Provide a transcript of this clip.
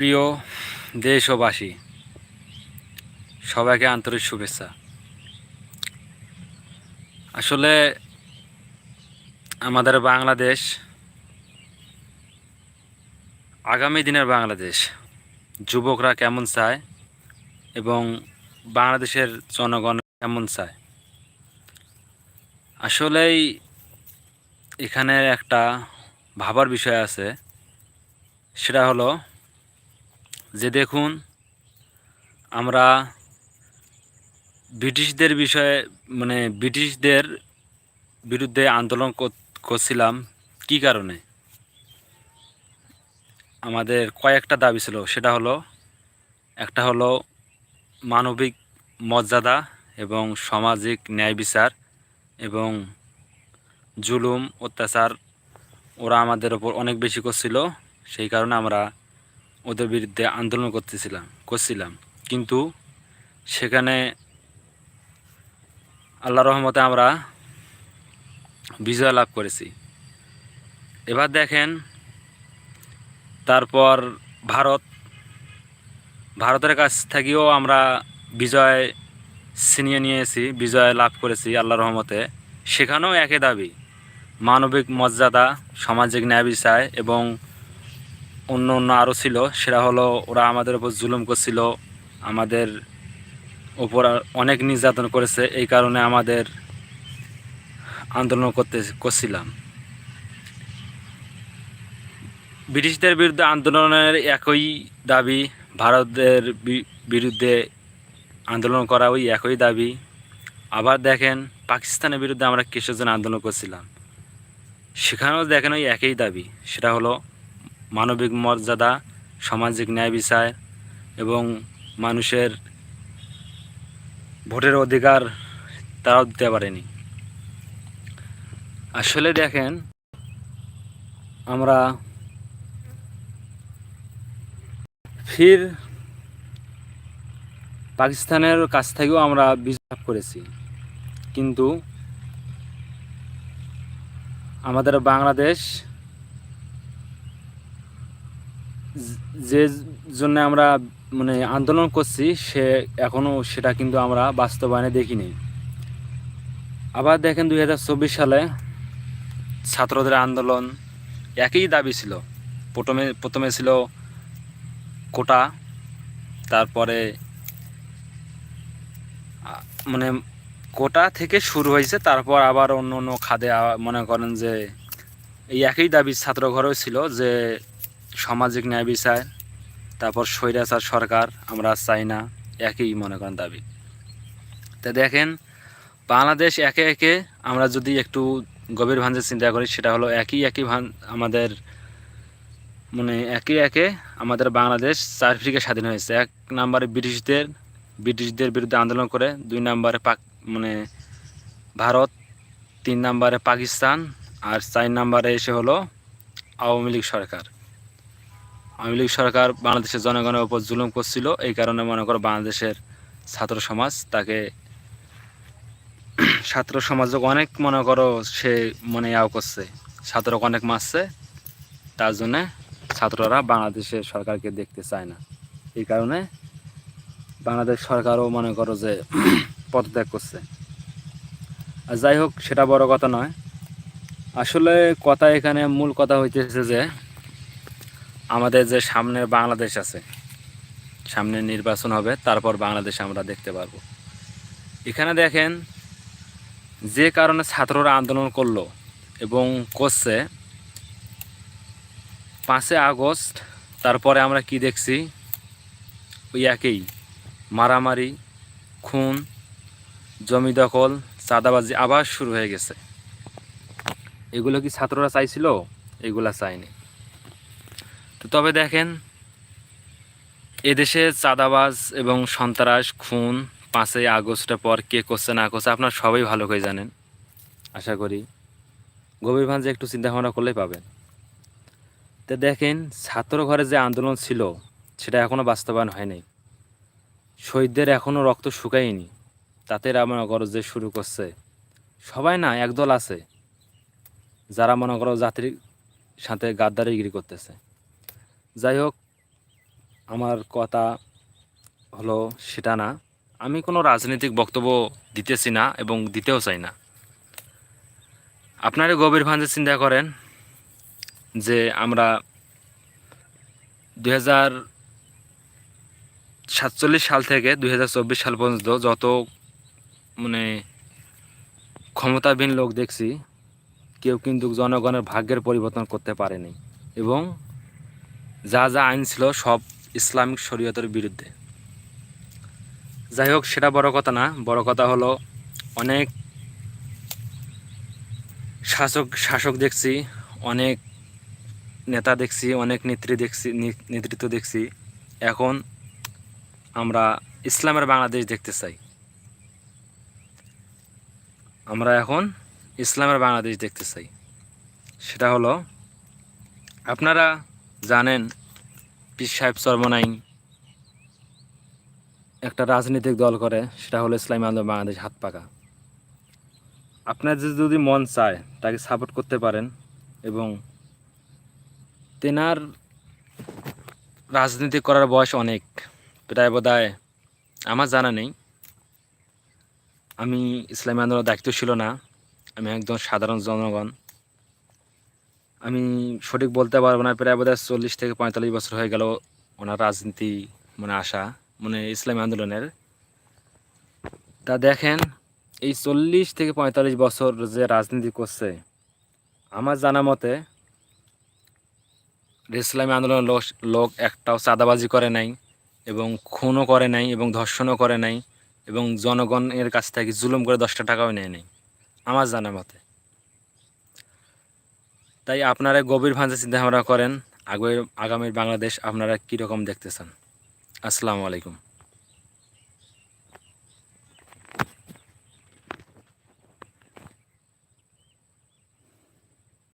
প্রিয় দেশবাসী, সবাইকে আন্তরিক শুভেচ্ছা। আসলে আমাদের বাংলাদেশ, আগামী দিনের বাংলাদেশ, যুবকরা কেমন চায় এবং বাংলাদেশের জনগণ কেমন চায়? আসলেই এখানে একটা ভাবার বিষয় আছে, সেটা হলো যে দেখুন, আমরা ব্রিটিশদের বিষয়ে মানে ব্রিটিশদের বিরুদ্ধে আন্দোলন করছিলাম, কি কারণে? আমাদের কয়েকটা দাবি ছিল, সেটা হলো, একটা হলো মানবিক মর্যাদা এবং সামাজিক ন্যায় বিচার এবং জুলুম, অত্যাচার, ওরা আমাদের ওপর অনেক বেশি করছিল, সেই কারণে আমরা ওদের বিরুদ্ধে আন্দোলন করতেছিলাম, করছিলাম। কিন্তু সেখানে আল্লাহ রহমতে আমরা বিজয় লাভ করেছি। এবার দেখেন, তারপর ভারত, ভারতের কাছ থেকেও আমরা বিজয় ছিনিয়ে নিয়েছি, বিজয় লাভ করেছি আল্লাহ রহমতে। সেখানেও একই দাবি, মানবিক মর্যাদা, সামাজিক ন্যায় বিচার এবং অন্য অন্য আরও ছিল। সেটা হলো ওরা আমাদের উপর জুলুম করছিল। আমাদের উপর অনেক নির্যাতন করেছে। এই কারণে আমাদের আন্দোলন করতে, করছিলাম। ব্রিটিশদের বিরুদ্ধে আন্দোলনের একই দাবি, ভারতের বিরুদ্ধে আন্দোলন করা ওই একই দাবি। আবার দেখেন, পাকিস্তানের বিরুদ্ধে আমরা কিসের জন্য আন্দোলন করছিলাম? সেখানেও দেখেন ওই একই দাবি। সেটা হলো মানবিক মর্যাদা, সামাজিক ন্যায় বিচার এবং মানুষের ভোটের অধিকার তারাও দিতে পারেনি। আসলে দেখেন, আমরা ফির পাকিস্তানের কাছ থেকেও আমরা বিজয় করেছি। কিন্তু আমাদের বাংলাদেশ যে জন্য আমরা মানে আন্দোলন করছি, সে এখনও সেটা কিন্তু আমরা বাস্তবায়নে দেখিনি। আবার দেখেন দুই হাজার চব্বিশ সালে ছাত্রদের আন্দোলন একই দাবি ছিল। প্রথমে প্রথমে ছিল কোটা, তারপরে মানে কোটা থেকে শুরু হয়েছে, তারপর আবার অন্য অন্য খাদে মনে করেন যে এই একই দাবি ছাত্র ঘরেও ছিল যে সামাজিক ন্যায় বিচার, তারপর স্বৈরাচার সরকার, আমরা চাই না, একই মনে করেন দাবি। তা দেখেন, বাংলাদেশ একে একে আমরা যদি একটু গভীর ভাঞ্জে চিন্তা করি, সেটা হলো একই একই ভান, আমাদের মানে একে একে আমাদের বাংলাদেশ চারদিকে স্বাধীন হয়েছে। এক নম্বরে ব্রিটিশদের ব্রিটিশদের বিরুদ্ধে আন্দোলন করে, দুই নম্বরে পাক মানে ভারত, তিন নম্বরে পাকিস্তান, আর চার নম্বরে এসে হলো আওয়ামী লীগ সরকার। আওয়ামী লীগ সরকার বাংলাদেশের জনগণের উপর জুলুম করছিল, এই কারণে মনে করো বাংলাদেশের ছাত্র সমাজ তাকে ছাত্র সমাজকে অনেক মনে করো সে মনে ইয়াও করছে, ছাত্রকে অনেক মারছে, তার জন্যে ছাত্ররা বাংলাদেশের সরকারকে দেখতে চায় না। এই কারণে বাংলাদেশ সরকারও মনে করো যে পদত্যাগ করছে। আর যাই হোক, সেটা বড় কথা নয়। আসলে কথা এখানে মূল কথা হইতেছে যে আমাদের যে সামনের বাংলাদেশ আছে সামনে নির্বাচন হবে, তারপর বাংলাদেশ আমরা দেখতে পারব। এখানে দেখেন, যে কারণে ছাত্ররা আন্দোলন করল এবং করছে পাঁচে আগস্ট, তারপরে আমরা কি দেখছি? ওই একই, মারামারি, খুন, জমি দখল, চাঁদাবাজি আবার শুরু হয়ে গেছে। এগুলো কি ছাত্ররা চাইছিল? এগুলা চায়নি। তো তবে দেখেন, এদেশে চাঁদাবাজ এবং সন্ত্রাস, খুন পাঁচই আগস্টের পর কে করছে না করছে, আপনার সবাই ভালো করে জানেন, আশা করি। গভীর ভাঞ্জে একটু চিন্তা ভাবনা করলেই পাবেন। তো দেখেন, ছাত্র ঘরে যে আন্দোলন ছিল, সেটা এখনও বাস্তবায়ন হয়নি। শহীদদের এখনও রক্ত শুকায়নি। তাতে মনে করো যে শুরু করছে, সবাই না একদল আছে, যারা মনে করো জাতির সাথে গাদ্দারিগিরি করতেছে। যাই হোক আমার কথা হলো সেটা না। আমি কোনো রাজনৈতিক বক্তব্য দিতেছি না এবং দিতেও চাই না। আপনারা গভীর ভাঁজে চিন্তা করেন যে আমরা দুই সাতচল্লিশ সাল থেকে দুই হাজার চব্বিশ সাল পর্যন্ত যত মানে ক্ষমতাবিহীন লোক দেখছি, কেউ কিন্তু জনগণের ভাগ্যের পরিবর্তন করতে পারেনি। এবং যা যা আইন ছিল সব ইসলামিক শরীয়তের বিরুদ্ধে। যাই হোক, সেটা বড় কথা না। বড় কথা হলো, অনেক শাসক শাসক দেখছি, অনেক নেতা দেখছি, অনেক নেত্রী দেখছি নেতৃত্ব দেখছি। এখন আমরা ইসলামের বাংলাদেশ দেখতে চাই। আমরা এখন ইসলামের বাংলাদেশ দেখতে চাই। সেটা হলো, আপনারা জানেন, পীর সাহেব চরমনাই একটা রাজনৈতিক দল করে, সেটা হলো ইসলামী আন্দোলন বাংলাদেশ হাত পাকা। আপনার যদি মন চায় তাকে সাপোর্ট করতে পারেন এবং তেনার রাজনীতি করার বয়স অনেক, প্রায় বোধ আমার জানা নেই। আমি ইসলামী আন্দোলনের দায়িত্ব ছিল না, আমি একজন সাধারণ জনগণ। আমি সঠিক বলতে পারব না, প্রায় বোধহয় চল্লিশ থেকে পঁয়তাল্লিশ বছর হয়ে গেল ওনার রাজনীতি মানে আসা মানে ইসলামী আন্দোলনের। তা দেখেন, এই চল্লিশ থেকে পঁয়তাল্লিশ বছর যে রাজনীতি করছে, আমার জানা মতে, ইসলামী আন্দোলনের লোক লোক একটাও চাঁদাবাজি করে নাই, এবং খুনও করে নাই, এবং ধর্ষণও করে নাই, এবং জনগণের কাছ থেকে জুলুম করে দশটা টাকাও নেয় নাই, আমার জানা মতে। তাই আপনারা গভীর ভাঁজে চিন্তাভাবনা করেন আগে আগামীর বাংলাদেশ আপনারা কীরকম দেখতে চান আসসালামু আলাইকুম।